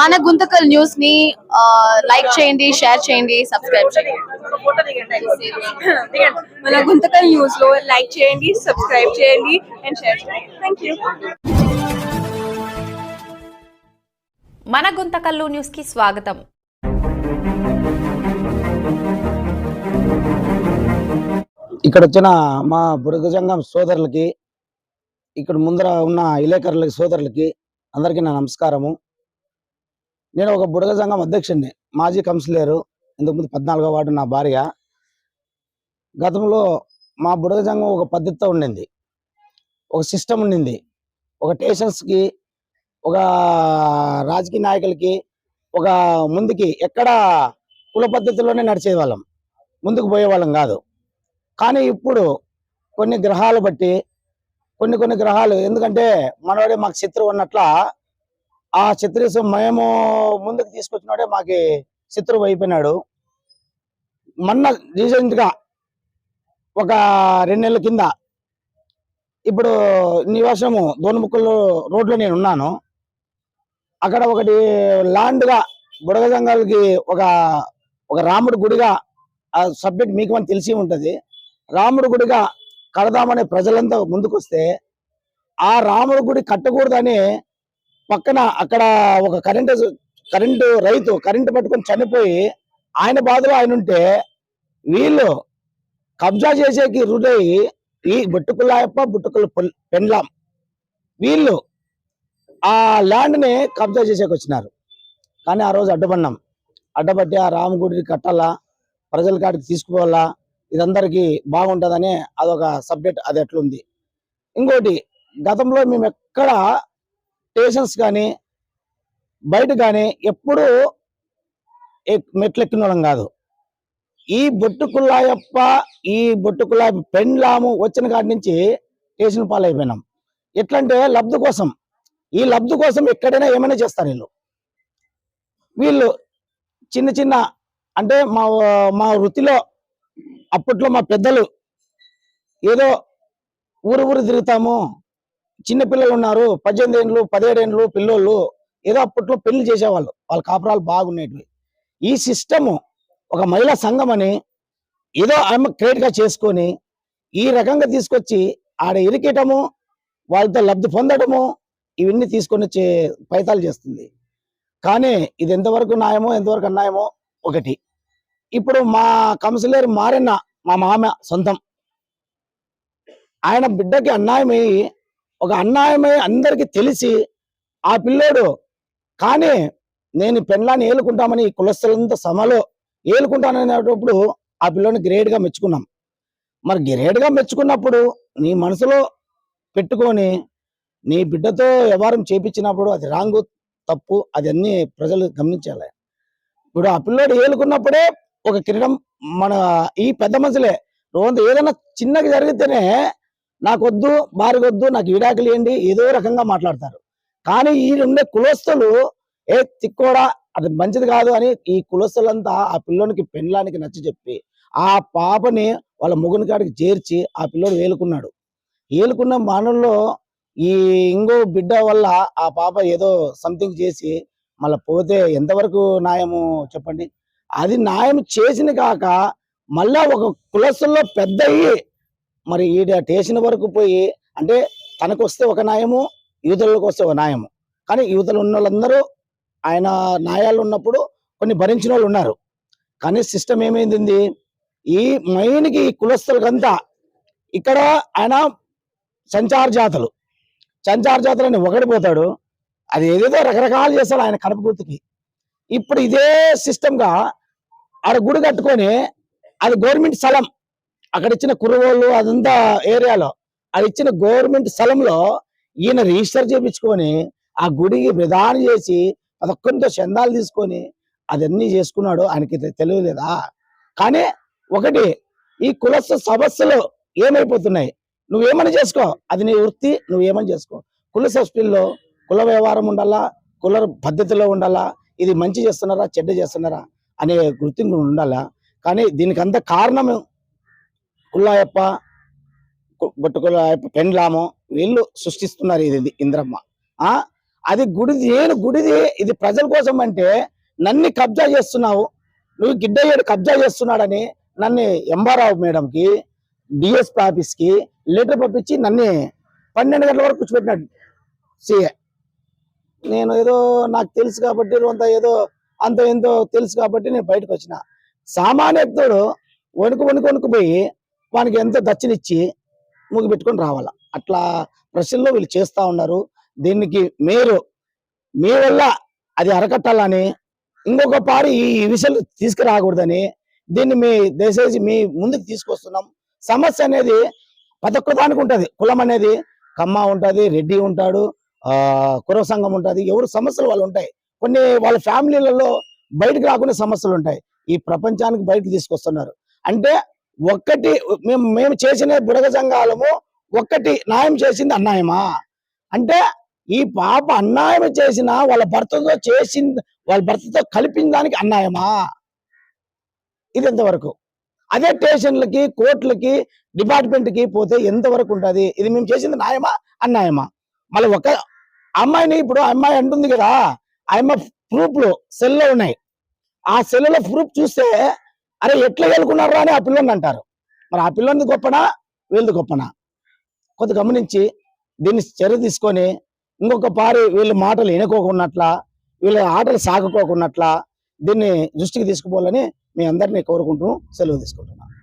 మన గుంతకల్ న్యూస్ని లైక్ చేయండి షేర్ చేయండి సబ్స్క్రైబ్ చేయండి. మన గుంతకల్ న్యూస్లో లైక్ చేయండి సబ్స్క్రైబ్ చేయండి అండ్ షేర్ చేయండి. థ్యాంక్ యూ మన గుంతకల్లు న్యూస్కి స్వాగతం. ఇక్కడ వచ్చిన మా బుడగజంగం సోదరులకి ఇక్కడ ముందర ఉన్న ఇలేకరులకి సోదరులకి అందరికీ నా నమస్కారము. నేను ఒక బుడగ సంఘం అధ్యక్షుడిని. మాజీ కౌన్సిలరు ఇంతకుముందు పద్నాలుగో వార్డు నా భార్య. గతంలో మా బుడగ సంఘం ఒక పద్ధతితో ఉండింది. ఒక సిస్టమ్ ఉండింది. ఒక స్టేషన్స్కి ఒక రాజకీయ నాయకులకి ఒక ముందుకి ఎక్కడ కుల పద్ధతిలోనే నడిచే వాళ్ళం ముందుకు పోయేవాళ్ళం కాదు. కానీ ఇప్పుడు కొన్ని గ్రహాలు బట్టి కొన్ని కొన్ని గ్రహాలు ఎందుకంటే మనవాడే మాకు శత్రువు ఉన్నట్ల ఆ శత్రువు మేము ముందుకు తీసుకొచ్చినాడే మాకి శత్రువు అయిపోయినాడు. మొన్న రీసెంట్గా ఒక రెండు నెలల కింద ఇప్పుడు నివాసము దోనముక్కలు రోడ్లో నేను ఉన్నాను. అక్కడ ఒకటి ల్యాండ్గా బుడగ జంగాలకి ఒక ఒక రాముడి గుడిగా ఆ సబ్జెక్ట్ మీకు అని తెలిసి ఉంటుంది. రాముడి గుడిగా కడదామనే ప్రజలంతా ముందుకొస్తే ఆ రాముడి గుడి కట్టకూడదని పక్కన అక్కడ ఒక కరెంటు కరెంటు రైతు కరెంటు పట్టుకొని చనిపోయి ఆయన బాధలో ఆయన ఉంటే వీళ్ళు కబ్జా చేసేకి రుడై ఈ బుట్టుకులాయప్ప బుట్టుకుల పెండ్లాం. వీళ్ళు ఆ ల్యాండ్ని కబ్జా చేసేకి వచ్చినారు. కానీ ఆ రోజు అడ్డుపడినాం అడ్డపట్టి ఆ రామగుడిని కట్టాలా? ప్రజల కాడికి తీసుకుపోవాలా? ఇదందరికీ బాగుంటుందని అదొక సబ్జెక్ట్ అది ఎట్లుంది ఇంకోటి గతంలో మేము ఎక్కడ స్టేషన్స్ కానీ బయట కానీ ఎప్పుడూ ఎక్- మెట్లెక్కిన వాళ్ళం కాదు. ఈ బొట్టుకుల్లాయప్ప ఈ బొట్టు పెండ్లాము వచ్చిన కాడి నుంచి స్టేషన్ పాలైపోయినాం. ఎట్లంటే లబ్ధి కోసం. ఈ లబ్ధి కోసం ఎక్కడైనా ఏమైనా చేస్తారు వీళ్ళు. వీళ్ళు చిన్న చిన్న అంటే మా మా వృత్తిలో అప్పట్లో మా పెద్దలు ఏదో ఊరు ఊరు తిరుగుతాము. చిన్న పిల్లలు ఉన్నారు పద్దెనిమిది ఏండ్లు పదిహేడేండ్లు పిల్లోళ్ళు ఏదో అప్పట్లో పెళ్ళి చేసేవాళ్ళు. వాళ్ళ కాపురాలు బాగుండేటివి. ఈ సిస్టము ఒక మహిళా సంఘం అని ఏదో ఆమె క్రియేట్గా చేసుకొని ఈ రకంగా తీసుకొచ్చి ఆడ ఇరికేయటము వాళ్ళతో లబ్ధి పొందడము ఇవన్నీ తీసుకొని వచ్చే ఫలితాలు చేస్తుంది. కానీ ఇది ఎంతవరకు న్యాయమో ఎంతవరకు అన్యాయమో ఒకటి. ఇప్పుడు మా కౌన్సిలర్ మారిన మా మామ సొంతం. ఆయన బిడ్డకి అన్యాయమై ఒక అన్యాయమై అందరికి తెలిసి ఆ పిల్లోడు కానీ నేను పెళ్ళాన్ని ఏలుకుంటామని ఈ కులస్తులంతా సభలో ఏలుకుంటాననేటప్పుడు ఆ పిల్లోని గ్రేట్గా మెచ్చుకున్నాం. మరి గ్రేట్గా మెచ్చుకున్నప్పుడు నీ మనసులో పెట్టుకొని నీ బిడ్డతో వ్యవహారం చేపించినప్పుడు అది రాంగు తప్పు అది అన్ని ప్రజలు గమనించాలి. ఇప్పుడు ఆ పిల్లోడు ఏలుకున్నప్పుడే ఒక కిరీటం మన ఈ పెద్ద మనుషులే. రోజు ఏదైనా చిన్నగా జరిగితేనే నాకొద్దు భార్యకొద్దు నాకు విడాకులు ఏంటి ఏదో రకంగా మాట్లాడతారు. కానీ ఈ ఉండే కులస్తులు ఏ తిక్కోడా అది మంచిది కాదు అని ఈ కులస్తులంతా ఆ పిల్లోనికి పెళ్ళానికి నచ్చి చెప్పి ఆ పాపని వాళ్ళ మొగుని కాడికి చేర్చి ఆ పిల్లోడు వేలుకున్నాడు ఏలుకున్న మానవుల్లో ఈ ఇంకో బిడ్డ వల్ల ఆ పాప ఏదో సంథింగ్ చేసి మళ్ళీ పోతే ఎంతవరకు న్యాయము చెప్పండి? అది న్యాయం చేసిన కాక మళ్ళా ఒక కులస్తుల్లో పెద్ద అయ్యి మరి ఈడ స్టేషన్ వరకు పోయి అంటే తనకు వస్తే ఒక న్యాయము యూదులకు వస్తే ఒక న్యాయము. కానీ యూదులు ఉన్న వాళ్ళందరూ ఆయన న్యాయాలు ఉన్నప్పుడు కొన్ని భరించిన వాళ్ళు ఉన్నారు. కానీ సిస్టమ్ ఏమైంది ఈ మైన్కి ఈ కులస్తులకంతా ఇక్కడ ఆయన సంచార జాతలు. సంచార జాతలని ఒకటి పోతాడు. అది ఏదేదో రకరకాలు చేస్తాడు ఆయన కడప గుర్తుకి. ఇప్పుడు ఇదే సిస్టమ్గా ఆడ గుడి కట్టుకొని అది గవర్నమెంట్ స్థలం అక్కడ ఇచ్చిన కుర్రవాళ్ళు అదంతా ఏరియాలో అది ఇచ్చిన గవర్నమెంట్ స్థలంలో ఈయన రిజిస్టర్ చేయించుకొని ఆ గుడికి విధానం చేసి అదొక్కరితో చందాలు తీసుకొని అదన్నీ చేసుకున్నాడు. ఆయనకి తెలియలేదా? కానీ ఒకటి ఈ కులస్థ సమస్యలు ఏమైపోతున్నాయి? నువ్వేమని చేసుకో? అది నీ వృత్తి నువ్వేమని చేసుకో? కుల సృష్టిల్లో కుల వ్యవహారం ఉండాలా? కుల పద్ధతిలో ఉండాలా? ఇది మంచి చేస్తున్నారా? చెడ్డ చేస్తున్నారా? అనే గుర్తింపు ఉండాలా? కానీ దీనికి అంత కారణం కుల్లాయప్ప కు- పెండ్లాము వీళ్ళు సృష్టిస్తున్నారు ఇది ఇంద్రమ్మ. ఆ? అది గుడిది నేను గుడిది ఇది ప్రజల కోసం అంటే నన్ను కబ్జా చేస్తున్నావు నువ్వు గిడ్డయ్యడు కబ్జా చేస్తున్నాడని నన్ను ఎంబారావు మేడంకి డిఎస్పీ ఆఫీస్కి లెటర్ పంపించి నన్ను పన్నెండు గంటల వరకు కూర్చోబెట్టినాడు సీఏ. నేను ఏదో నాకు తెలుసు కాబట్టి అంత ఏదో అంత ఎంతో తెలుసు కాబట్టి నేను బయటకు వచ్చిన. సామాన్యుడు వణుకు వణుకు వణుకుపోయి వానికి ఎంతో దచ్చనిచ్చి ముగి పెట్టుకొని రావాల. అట్లా ప్రశ్నలో వీళ్ళు చేస్తా ఉన్నారు. దీనికి మీరు మీ వల్ల అది అరకట్టాలని ఇంకొక పారి ఈ విషయాలు తీసుకురాకూడదని దీన్ని మీ దయచేసి మీ ముందుకు తీసుకొస్తున్నాం. సమస్య అనేది ప్రతి ఉంటుంది. దానికి కులం అనేది కమ్మ ఉంటుంది రెడ్డి ఉంటాడు కురవ సంఘం ఉంటుంది. ఎవరు సమస్యలు వాళ్ళు ఉంటాయి. కొన్ని వాళ్ళ ఫ్యామిలీలలో బయటకు రాకుండా సమస్యలు ఉంటాయి. ఈ ప్రపంచానికి బయటకు తీసుకొస్తున్నారు. అంటే ఒక్కటి మేము మేము చేసిన బుడగ సంఘాలము ఒక్కటి న్యాయం చేసింది అన్యాయమా? అంటే ఈ పాప అన్యాయం చేసిన వాళ్ళ భర్తతో చేసింది వాళ్ళ భర్తతో కలిపిన దానికి అన్యాయమా? ఇది ఎంతవరకు? అదే స్టేషన్లకి కోర్టులకి డిపార్ట్మెంట్కి పోతే ఎంతవరకు ఉంటుంది? ఇది మేము చేసింది న్యాయమా? అన్యాయమా? మళ్ళీ ఒక అమ్మాయిని ఇప్పుడు ఆ అమ్మాయి అంటుంది కదా ఆ అమ్మాయి ప్రూఫ్లు సెల్లో ఉన్నాయి. ఆ సెల్లో ప్రూఫ్ చూస్తే అరే ఎట్లా వెళ్ళుకున్నారా అని ఆ పిల్లని అంటారు. మరి ఆ పిల్లని గొప్పనా? వీళ్ళది గొప్పనా? కొద్ది గమనించి దీన్ని చర్య తీసుకొని ఇంకొక పారి వీళ్ళ మాటలు వినుకోకున్నట్లా వీళ్ళ ఆటలు సాగుకోకున్నట్ల దీన్ని దృష్టికి తీసుకుపోవాలని మీ అందరినీ కోరుకుంటూ సెలవు తీసుకుంటున్నాను.